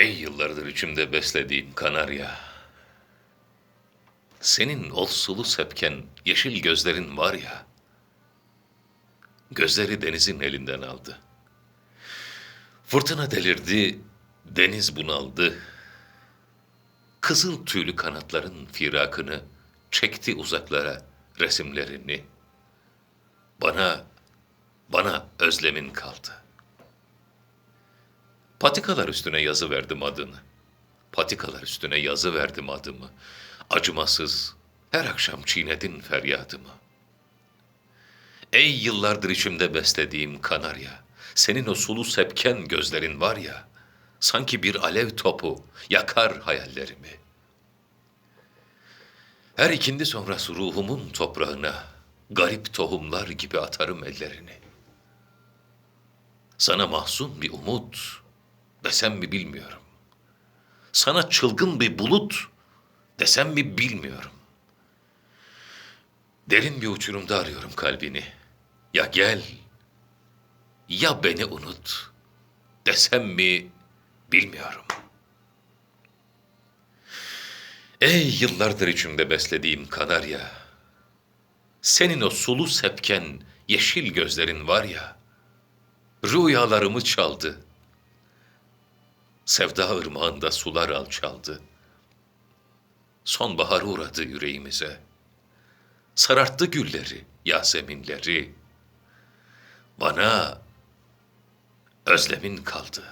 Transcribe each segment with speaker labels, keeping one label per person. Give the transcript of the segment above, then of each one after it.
Speaker 1: Ey yıllardır içimde beslediğim kanarya. Senin o sulu sepken yeşil gözlerin var ya. Gözleri denizin elinden aldı. Fırtına delirdi, deniz bunaldı. Kızıl tüylü kanatların firakını çekti uzaklara resimlerini. Bana, bana özlemin kaldı. Patikalar üstüne yazı verdim adını. Patikalar üstüne yazı verdim adımı. Acımasız, her akşam çiğnedin feryadımı. Ey yıllardır içimde beslediğim kanarya, senin o sulu sepken gözlerin var ya, sanki bir alev topu yakar hayallerimi. Her ikindi sonrası ruhumun toprağına, garip tohumlar gibi atarım ellerini. Sana mahzun bir umut desem mi bilmiyorum. Sana çılgın bir bulut desem mi bilmiyorum. Derin bir uçurumda arıyorum kalbini. Ya gel, ya beni unut desem mi bilmiyorum. Ey yıllardır içimde beslediğim kanarya, senin o sulu sepken yeşil gözlerin var ya, rüyalarımı çaldı. Sevda ırmağında sular alçaldı. Sonbahar uğradı yüreğimize. Sararttı gülleri, yaseminleri. Bana özlemin kaldı.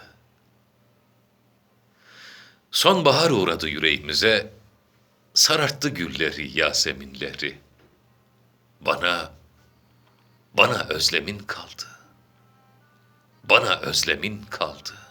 Speaker 1: Sonbahar uğradı yüreğimize. Sararttı gülleri, yaseminleri. Bana, bana özlemin kaldı. Bana özlemin kaldı.